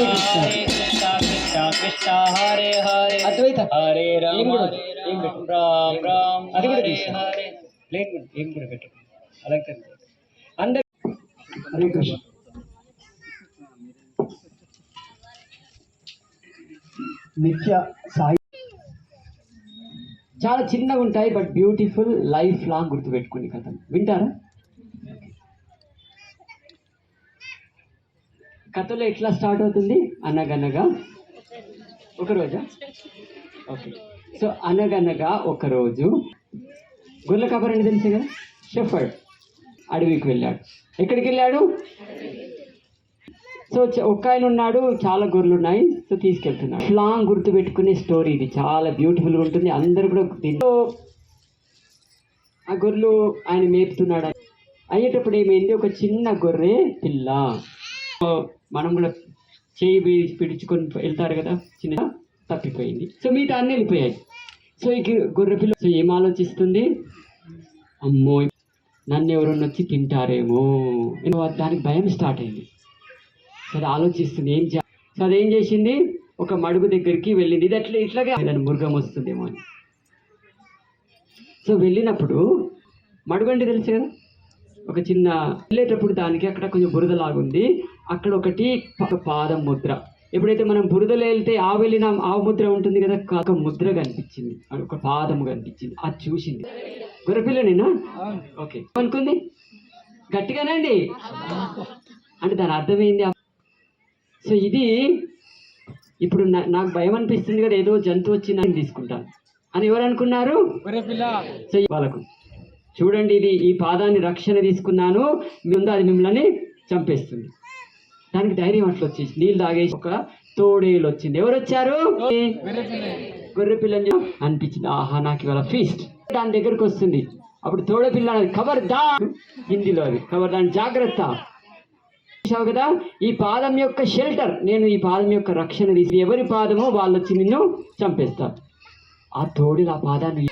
రాధే కృష్ణ. హరే అద్వైత హరే రామ. అది కూడా ప్లేన్ కూడా ఏం కూడా పెట్టు అలంకరణ అందరి హరే కృష్ణ. నిత్య సాయి. చాలా చిన్నగా ఉంటాయి బట్ బ్యూటిఫుల్ లైఫ్ లాంగ్ గుర్తుపెట్టుకోండి కథలు వింటారా? కథలో ఎట్లా స్టార్ట్ అవుతుంది? అనగనగా. ఒకరోజా ఓకే. సో అనగనగా ఒకరోజు గొర్రెల కాపరండి తెలుసు కదా? షెఫర్డ్ అడవికి వెళ్ళాడు. ఎక్కడికి వెళ్ళాడు? సో ఒక్క ఆయన ఉన్నాడు చాలా గొర్రెలు ఉన్నాయి సో తీసుకెళ్తున్నాడు. లాంగ్ గుర్తు పెట్టుకునే స్టోరీ ఇది. చాలా బ్యూటిఫుల్గా ఉంటుంది. అందరు కూడా దీంతో ఆ గొర్రెలు ఆయన మేపుతున్నాడు. అయ్యేటప్పుడు ఏమైంది? ఒక చిన్న గొర్రె పిల్ల. మనం కూడా చేయి పిడుచుకొని వెళ్తారు కదా చిన్న తప్పిపోయింది. సో మిగతా అన్నీ వెళ్ళిపోయాయి. సో ఈ గొర్రె పిల్ల సో ఏం ఆలోచిస్తుంది? అమ్మో నన్ను ఎవరన్నా వచ్చి తింటారేమో. దానికి భయం స్టార్ట్ అయింది. సో అది ఆలోచిస్తుంది ఏం చే సో అదేం చేసింది? ఒక మడుగు దగ్గరికి వెళ్ళింది. ఇది అట్లా ఇట్లాగే దాని మృగం వస్తుందేమో అని. సో వెళ్ళినప్పుడు మడుగు అంటే తెలుసు కదా? ఒక చిన్న వెళ్ళేటప్పుడు దానికి అక్కడ కొంచెం బురదలాగుంది. అక్కడ ఒకటి ఒక పాదం ముద్ర. ఎప్పుడైతే మనం బురదలో వెళ్తే ఆ వెళ్ళిన ఆ ముద్ర ఉంటుంది కదా ఒక ముద్ర కనిపించింది. అది ఒక పాదం కనిపించింది. అది చూసింది. గొర్రెపిల్లనేనా? ఓకే. అనుకుంది గట్టిగానండి. అంటే దాని అర్థమైంది. సో ఇది ఇప్పుడు నా- నాకు భయం అనిపిస్తుంది కదా ఏదో జంతువు వచ్చింది అని తీసుకుంటాను. అని ఎవరు అనుకున్నారు? సో వాళ్ళకు. చూడండి ఇది ఈ పాదాన్ని రక్షణ తీసుకున్నాను. ముందు అది మిమ్మల్ని చంపేస్తుంది. దానికి ధైర్యం అట్లా వచ్చేసి నీళ్ళు తాగేసి ఒక తోడేలు వచ్చింది. ఎవరు వచ్చారు? గొర్రె పిల్లని అనిపించింది. ఆహా నాకు ఇవాళ ఫీస్ట్ దాని దగ్గరకు వస్తుంది. అప్పుడు తోడే పిల్ల కవర్ దా హిందీలో అది కవర్ దాని జాగ్రత్త. చూసావు కదా ఈ పాదం యొక్క షెల్టర్ నేను ఈ పాదం యొక్క రక్షణ తీసి ఎవరి పాదమో వాళ్ళు వచ్చి నిన్ను చంపేస్తారు. ఆ తోడేలు ఆ పాదాన్ని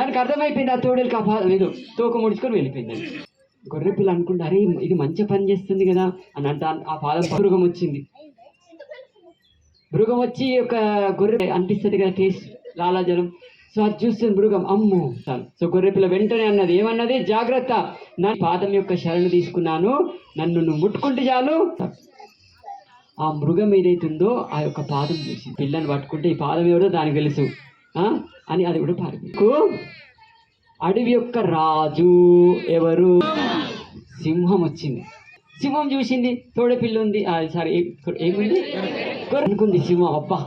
దానికి అర్థమైపోయింది ఆ తోడేలుకి ఆ పాదం ఏదో తోక ముడుచుకొని వెళ్ళిపోయింది. గొర్రె పిల్ల అనుకుంటే అరే ఇది మంచి పని చేస్తుంది కదా అని అంటే ఆ పాదం మృగం వచ్చింది. మృగం వచ్చి ఒక గొర్రె అనిపిస్తుంది కదా టేస్ట్ లాలాజలం సో అది చూస్తుంది మృగం అమ్ము! సో గొర్రె పిల్ల వెంటనే అన్నది ఏమన్నది? జాగ్రత్త. నా పాదం యొక్క శరణు తీసుకున్నాను. నన్ను నువ్వు ముట్టుకుంటే చాలు. ఆ మృగం ఏదైతుందో ఆ యొక్క పాదం చూసి పిల్లని పట్టుకుంటే ఈ పాదం ఎవరో దానికి తెలుసు. అని అది కూడా పారిపోయింది అడవి యొక్క రాజు ఎవరు? సింహం వచ్చింది. సింహం చూసింది తోడపిల్ల ఉంది. సారీ ఏముంది? అనుకుంది సింహం అబ్బా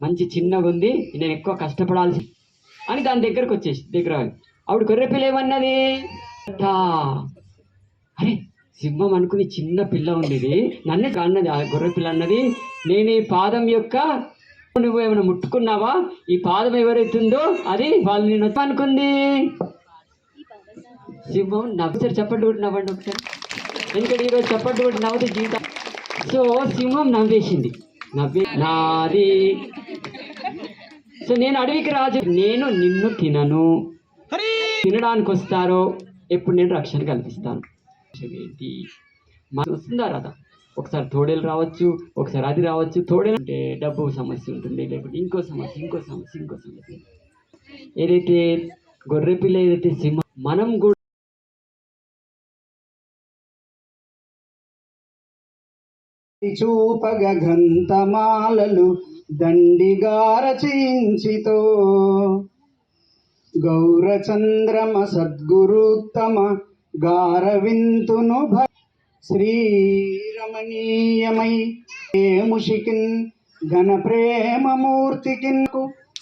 మంచి చిన్నగా ఉంది నేను ఎక్కువ కష్టపడాల్సి అని దాని దగ్గరకు వచ్చేసి దగ్గర ఆవిడ గొర్రెపిల్ల ఏమన్నది? అరే సింహం అనుకుని చిన్న పిల్ల ఉంది ఇది నన్నే అన్నది ఆ గొర్రె పిల్ల అన్నది. నేను ఈ పాదం యొక్క నువ్వు ఏమైనా ముట్టుకున్నావా? ఈ పాదం ఎవరైతుందో అది వాళ్ళు నేను అనుకుంది సింహం నవ్వుతారు చప్పట్లు కొట్టి నవ్వండి ఒకసారి. ఎందుకంటే ఈరోజు చప్పట్లు కొట్టి నవ్వుతే జీవితం సో సింహం నవ్వేసింది. నవ్వే నాది. సో నేను అడవికి రాజు. నేను నిన్ను తినను. తినడానికి వస్తారో ఎప్పుడు నేను రక్షణ కల్పిస్తాను. ఏంటి మన వస్తుందా రాదా ఒకసారి తోడేలు రావచ్చు ఒకసారి అది రావచ్చు. తోడేలు అంటే డబ్బు సమస్య ఉంటుంది లేకపోతే ఇంకో సమస్య ఇంకో సమస్య ఇంకో సమస్య. ఏదైతే గొర్రె పిల్ల ఏదైతే సింహం మనం కూడా చూపగ గంతమాలలు దండిగార చేయించితో గౌరచంద్రమ సద్గురుత్తమ గారవింతును భ శ్రీరమణీయమై ముషికిన్ ఘన ప్రేమమూర్తికిన్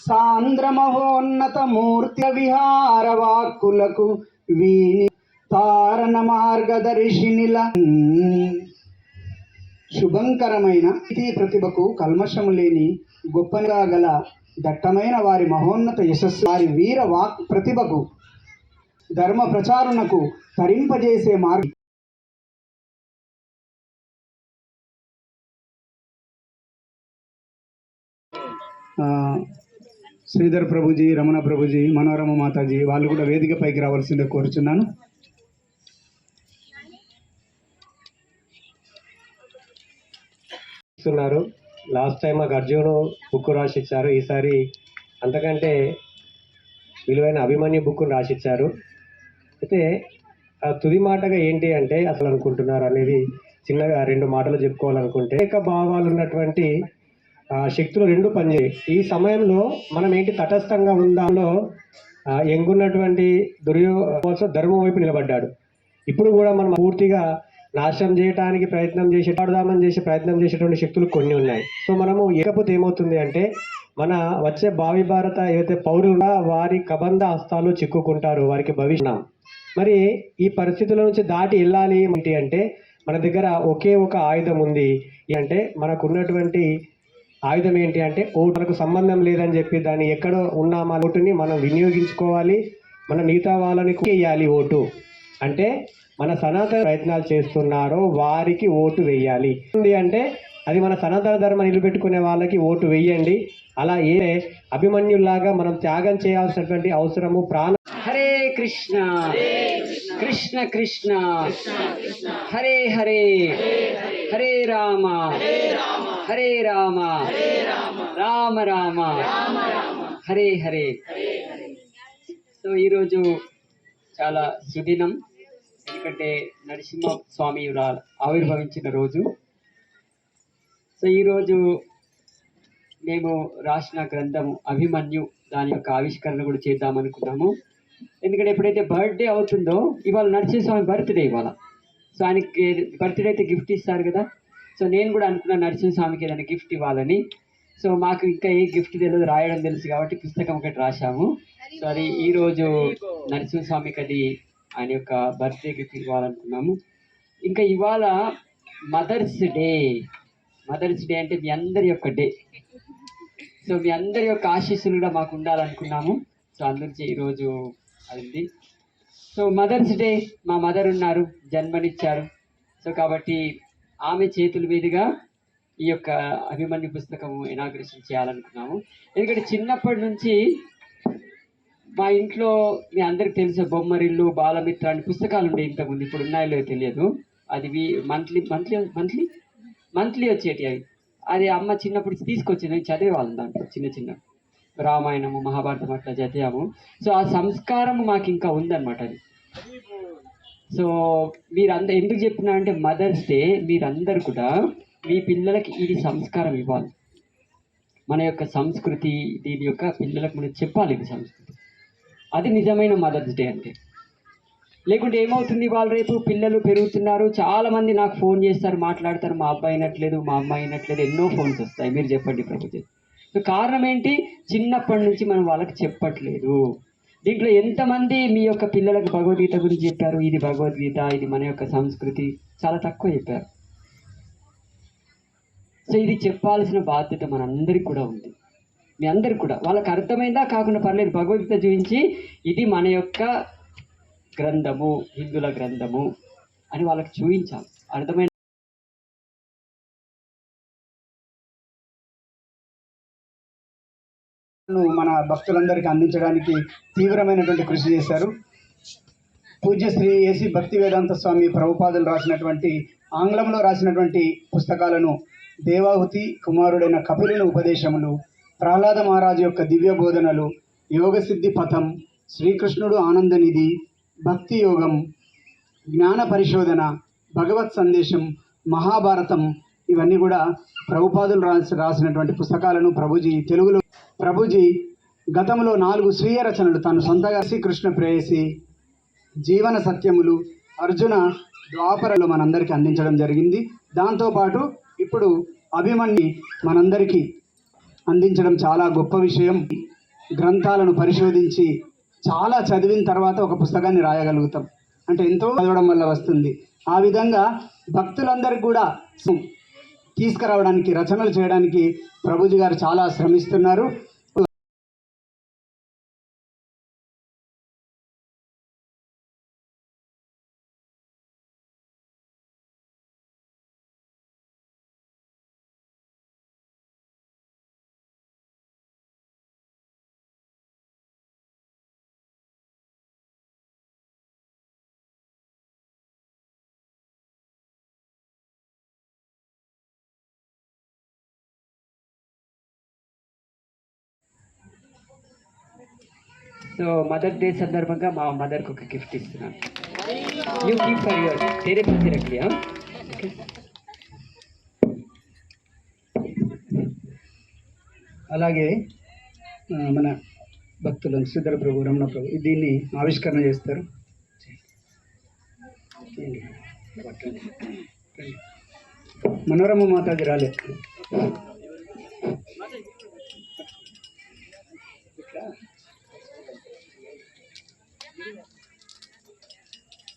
సాంద్ర మహోన్నత మూర్తి విహార వాక్కులకు వీని తారణ మార్గదర్శినిల శుభంకరమైన ఇది ప్రతిభకు కల్మషము లేని గొప్పగా గల దట్టమైన వారి మహోన్నత యశస్సు వారి వీర వాక్ ప్రతిభకు ధర్మ ప్రచారణకు తరింపజేసే మార్గం. శ్రీధర్ ప్రభుజీ రమణ ప్రభుజీ మనోరమ మాతాజీ వాళ్ళు కూడా వేదిక పైకి రావాల్సిందే కోరుచున్నాను. ఇస్తున్నారు లాస్ట్ టైం మాకు అర్జున్ బుక్ రాసిచ్చారు. ఈసారి అంతకంటే విలువైన అభిమన్యు బుక్ రాసిచ్చారు. అయితే ఆ తుది మాటగా ఏంటి అంటే అసలు అనుకుంటున్నారు అనేది చిన్నగా రెండు మాటలు చెప్పుకోవాలనుకుంటే ఏక భావాలు ఉన్నటువంటి శక్తులు రెండు పనిచేయి. ఈ సమయంలో మనం ఏంటి తటస్థంగా ఉండాలో ఎంగున్నటువంటి దుర్యో ధర్మం వైపు నిలబడ్డాడు. ఇప్పుడు కూడా మనం పూర్తిగా నాశనం చేయడానికి ప్రయత్నం చేసే పాడుదామని చేసే ప్రయత్నం చేసేటువంటి శక్తులు కొన్ని ఉన్నాయి. సో మనము ఇకపోతే ఏమవుతుంది అంటే మన వచ్చే భావి భారత ఏదైతే పౌరుల వారి కబంధ హస్తాలు చిక్కుకుంటారు వారికి భవిష్యం మరి ఈ పరిస్థితుల నుంచి దాటి వెళ్ళాలి ఏంటి అంటే మన దగ్గర ఒకే ఒక ఆయుధం ఉంది. అంటే మనకున్నటువంటి ఆయుధం ఏంటి అంటే ఓటు మనకు సంబంధం లేదని చెప్పి దాన్ని ఎక్కడో ఉన్న మన ఓటుని మనం వినియోగించుకోవాలి. మన మిగతా వాళ్ళని వేయాలి ఓటు. అంటే మన సనాతన ప్రయత్నాలు చేస్తున్నారో వారికి ఓటు వేయాలి. అంటే అది మన సనాతన ధర్మ నిలబెట్టుకునే వాళ్ళకి ఓటు వేయండి. అలా ఏ అభిమన్యుల్లాగా మనం త్యాగం చేయాల్సినటువంటి అవసరము ప్రాణ హరే కృష్ణ. కృష్ణ కృష్ణ. హరే హరే. హరే రామ. హరే రామ. రామ. రామ హరే హరే. సో ఈరోజు చాలా సుదినం. ఎందుకంటే నరసింహ స్వామి ఆవిర్భవించిన రోజు. సో ఈరోజు మేము రాసిన గ్రంథము అభిమన్యు దాని యొక్క ఆవిష్కరణ కూడా చేద్దాం అనుకున్నాము. ఎందుకంటే ఎప్పుడైతే బర్త్డే అవుతుందో ఇవాళ నరసింహస్వామి బర్త్డే ఇవాళ. సో ఆయనకి బర్త్డే అయితే గిఫ్ట్ ఇస్తారు కదా. సో నేను కూడా అనుకున్నాను నరసింహస్వామికి ఏదైనా గిఫ్ట్ ఇవ్వాలని. సో మాకు ఇంకా ఏ గిఫ్ట్ తెలియదు రాయడం తెలుసు కాబట్టి పుస్తకం ఒకటి రాశాము. సో అది ఈరోజు నరసింహస్వామికి అది ఆయన యొక్క బర్త్డే గిఫ్ట్ ఇవ్వాలనుకున్నాము. ఇంకా ఇవాళ మదర్స్ డే మదర్స్ డే అంటే మీ అందరి యొక్క డే సో మీ అందరి యొక్క ఆశీస్సులు కూడా మాకు ఉండాలనుకున్నాము. సో అందరికీ ఈరోజు అది సో మదర్స్ డే మా మదర్ ఉన్నారు జన్మనిచ్చారు. సో కాబట్టి ఆమె చేతుల మీదుగా ఈ యొక్క అభిమన్యు పుస్తకం ఇనాగ్రేషన్ చేయాలనుకున్నాము. ఎందుకంటే చిన్నప్పటి నుంచి మా ఇంట్లో మీ అందరికి తెలుసు బొమ్మరిల్లు బాలమిత్ర అని పుస్తకాలు ఉండే ఇంతకుముందు. ఇప్పుడు ఉన్నాయో లేదో తెలియదు. అది మంత్లీ మంత్లీ మంత్లీ మంత్లీ వచ్చేటి అవి. అది అమ్మ చిన్నప్పుడు తీసుకొచ్చింది. చదివేవాళ్ళం దాంట్లో చిన్న చిన్న. రామాయణము మహాభారతం అట్లా చదివాము. సో ఆ సంస్కారం మాకు ఇంకా ఉందన్నమాట అది. సో మీరందరూ ఎందుకు చెప్పినా అంటే మదర్స్ డే మీరందరూ కూడా మీ పిల్లలకి ఇది సంస్కారం ఇవ్వాలి. మన యొక్క సంస్కృతి దీని యొక్క పిల్లలకు మనం చెప్పాలి ఇది సంస్కృతి. అది నిజమైన మదర్స్ డే అంటే. లేకుంటే ఏమవుతుంది వాళ్ళు రేపు పిల్లలు పెరుగుతున్నారు చాలామంది నాకు ఫోన్ చేస్తారు మాట్లాడతారు మా అబ్బాయి అయినట్లేదు మా అమ్మాయి అయినట్లేదు ఎన్నో ఫోన్స్ వస్తాయి. మీరు చెప్పండి ప్రభుత్వం కారణం ఏంటి? చిన్నప్పటి నుంచి మనం వాళ్ళకి చెప్పట్లేదు. దీంట్లో ఎంతమంది మీ యొక్క పిల్లలకు భగవద్గీత గురించి చెప్పారు? ఇది భగవద్గీత ఇది మన యొక్క సంస్కృతి. చాలా తక్కువ చెప్పారు. సో ఇది చెప్పాల్సిన బాధ్యత మనందరికి కూడా ఉంది. మీ అందరికి కూడా. వాళ్ళకి అర్థమైందా? కాకుండా పర్లేదు. భగవద్గీత చూపించి ఇది మన యొక్క గ్రంథము హిందుల గ్రంథము అని వాళ్ళకి చూపించాలి. అర్థమైన మన భక్తులందరికీ అందించడానికి తీవ్రమైనటువంటి కృషి చేశారు. పూజ్య శ్రీ ఏసి భక్తి వేదాంత స్వామి ప్రభుపాదులు రాసినటువంటి ఆంగ్లంలో రాసినటువంటి పుస్తకాలను దేవాహుతి కుమారుడైన కపిలుని ఉపదేశములు ప్రహ్లాద మహారాజు యొక్క దివ్య బోధనలు యోగసిద్ధి పథం శ్రీకృష్ణుడు ఆనందనిధి భక్తి యోగం జ్ఞాన పరిశోధన భగవత్ సందేశం మహాభారతం ఇవన్నీ కూడా ప్రభుపాదులు రాసి రాసినటువంటి పుస్తకాలను ప్రభుజీ తెలుగులో ప్రభుజీ గతంలో నాలుగు స్వీయ రచనలు తను సొంతగా శ్రీకృష్ణ ప్రేయసి జీవన సత్యములు అర్జున ద్వాపరలు మనందరికీ అందించడం జరిగింది. దాంతోపాటు ఇప్పుడు అభిమన్యు మనందరికీ అందించడం చాలా గొప్ప విషయం. గ్రంథాలను పరిశోధించి చాలా చదివిన తర్వాత ఒక పుస్తకాన్ని రాయగలుగుతాం. అంటే ఎంతో చదవడం వల్ల వస్తుంది. ఆ విధంగా భక్తులందరికీ కూడా తీసుకురావడానికి రచనలు చేయడానికి ప్రభుజీ గారు చాలా శ్రమిస్తున్నారు. సో మదర్ డే సందర్భంగా మా మదర్కి ఒక గిఫ్ట్ ఇస్తున్నాను. యూ కీప్ ఫర్ యువర్ తేరే పసి అలాగే మన భక్తులు శ్రీధర ప్రభు రమణ ప్రభు దీన్ని ఆవిష్కరణ చేస్తారు. మనోరమ మాతాజీ రాలేదు.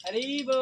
హరి బో